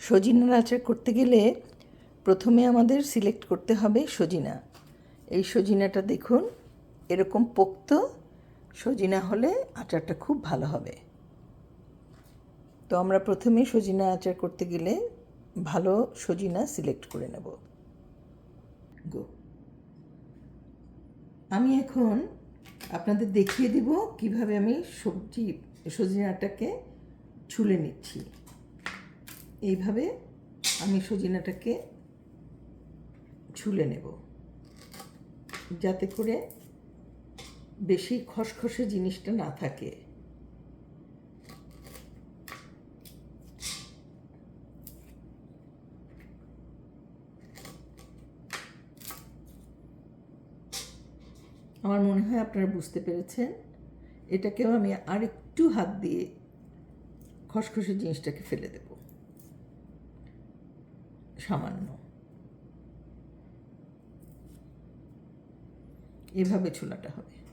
সজিনার আচার করতে গেলে প্রথমে আমাদের সিলেক্ট করতে হবে সজিনা। এই সজিনাটা দেখুন, এরকম পোক্ত, সজিনা হলে আচারটা খুব ভালো হবে। তো আমরা প্রথমে সজিনা আচার করতে গেলে ভালো সজিনা সিলেক্ট করে নেব। গো। আমি এখন আপনাদের দেখিয়ে দিব কীভাবে আমি সবজি, সজিনাটাকে ছুলে নিচ্ছি। এইভাবে আমি সজিনাটাকে ঝুলে নেব। যাতে করে বেশি খসখসে জিনিসটা না থাকে। আমার মনে হয় আপনারা বুঝতে পেরেছেন, এটাকেও আমি আরেকটু হাত দিয়ে খসখসে জিনিসটাকে ফেলে দেব। সামান্য। এভাবে ছোলাটা হবে।